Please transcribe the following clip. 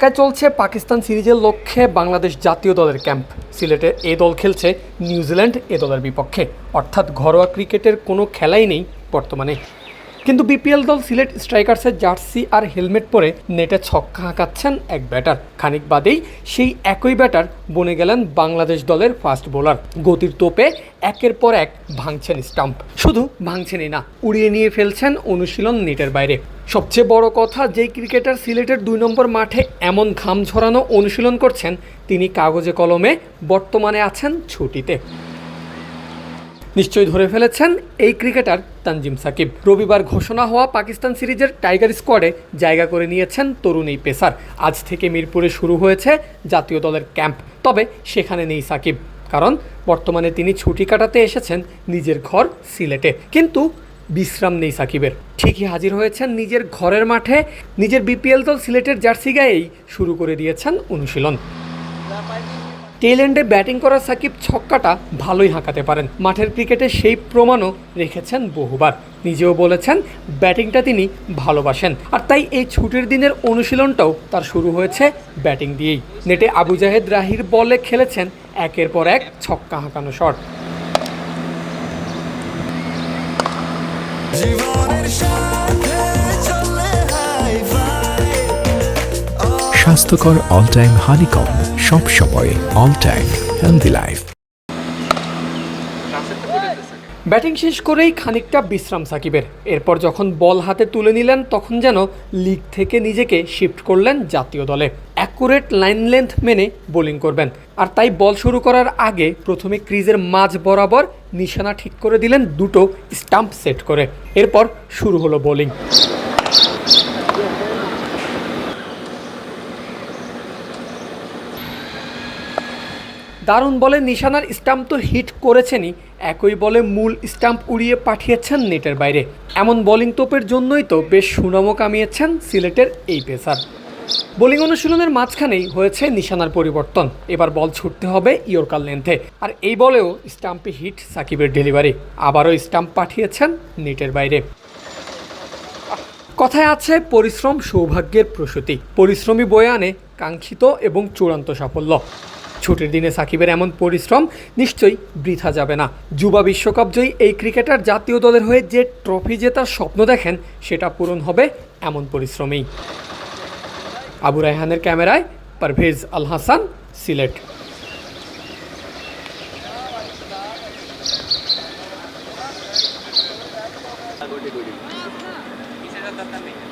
ঢাকায় চলছে পাকিস্তান সিরিজের লক্ষ্যে বাংলাদেশ জাতীয় দলের ক্যাম্প। সিলেটে এ দল খেলছে, নিউজিল্যান্ড এ দলের বিপক্ষে। অর্থাৎ ঘরোয়া ক্রিকেটের কোনো খেলাই নেই বর্তমানে। কিন্তু বিপিএল দল সিলেট স্ট্রাইকার্সের জার্সি আর হেলমেট পরে নেটে ছক্কা হাঁকাচ্ছেন এক ব্যাটার। খানিক বাদেই সেই একই ব্যাটার বনে গেলেন বাংলাদেশ দলের ফাস্ট বোলার। গতির তোপে একের পর এক ভাঙছেন স্টাম্প। শুধু ভাঙছেনই না, উড়িয়ে নিয়ে ফেলছেন অনুশীলন নেটের বাইরে। সবচেয়ে বড় কথা, যেই ক্রিকেটার সিলেটের দুই নম্বর মাঠে এমন ঘাম ঝরানো অনুশীলন করছেন, তিনি কাগজে কলমে বর্তমানে আছেন ছুটিতে। নিশ্চয়ই ধরে ফেলেছেন এই ক্রিকেটার তানজিম সাকিব। রবিবার ঘোষণা হওয়া পাকিস্তান সিরিজের টাইগার স্কোয়াডে জায়গা করে নিয়েছেন তরুণ এই পেসার। আজ থেকে মিরপুরে শুরু হয়েছে জাতীয় দলের ক্যাম্প, তবে সেখানে নেই সাকিব। কারণ বর্তমানে তিনি ছুটি কাটাতে এসেছেন নিজের ঘর সিলেটে। কিন্তু বিশ্রাম নেই সাকিবের। ঠিকই হাজির হয়েছেন নিজের ঘরের মাঠে। নিজের বিপিএল দল সিলেটের জার্সি গায়েই শুরু করে দিয়েছেন অনুশীলন। টেল এন্ডে ব্যাটিং করা সাকিব ছক্কাটা ভালোই হাঁকাতে পারেন। মাঠের ক্রিকেটে সেই প্রমাণও রেখেছেন বহুবার। নিজেও বলেছেন ব্যাটিংটা তিনি ভালোবাসেন। আর তাই এই ছুটির দিনের অনুশীলনটাও তার শুরু হয়েছে ব্যাটিং দিয়েই। নেটে আবু জাহেদ রাহির বলে খেলেছেন একের পর এক ছক্কা হাঁকানো শট। স্বাস্থ্যকর অল টাইম হানিকম সব সময় all time healthy life batting শেষ করেই খানিকটা বিশ্রাম সাকিবের। এরপর যখন বল হাতে তুলে নিলেন তখন যেন লিগ থেকে নিজেকে শিফট করলেন জাতীয় দলে। অ্যাকুরেট লাইন লেন্থ মেনে বোলিং করবেন। আর তাই বল শুরু করার আগে প্রথমে ক্রিজের মাঝ বরাবর নিশানা ঠিক করে দিলেন, দুটো স্টাম্প সেট করে। এরপর শুরু হলো বোলিং। দারুণ বলে নিশানার স্টাম্প তো হিট করেছেনই, একই বলে মূল স্টাম্প উড়িয়ে পাঠিয়েছেন নেটের বাইরে। এমন বোলিং তোপের জন্যই তো বেশ সুনামও কামিয়েছেন সিলেটের এই পেসার। বোলিং অনুশীলনের মাঝখানেই হয়েছে নিশানার পরিবর্তন। এবার বল ছুটতে হবে ইয়র্কার লেন্থে। আর এই বলেও স্টাম্পে হিট সাকিবের ডেলিভারি। আবারও স্টাম্প পাঠিয়েছেন নেটের বাইরে। কথায় আছে, পরিশ্রম সৌভাগ্যের প্রসূতি। পরিশ্রমী বয়ে আনে কাঙ্ক্ষিত এবং চূড়ান্ত সাফল্য। ছুটির দিনে সাকিবের এমন পরিশ্রম নিশ্চয়ই বৃথা যাবে না। যুবা বিশ্বকাপ জয়ী এই ক্রিকেটার জাতীয় দলের হয়ে যে ট্রফি জেতার স্বপ্ন দেখেন, সেটা পূরণ হবে এমন পরিশ্রমেই। আবু রায়হানের ক্যামেরায় পারভেজ আল হাসান সিলেট Bisa tatami.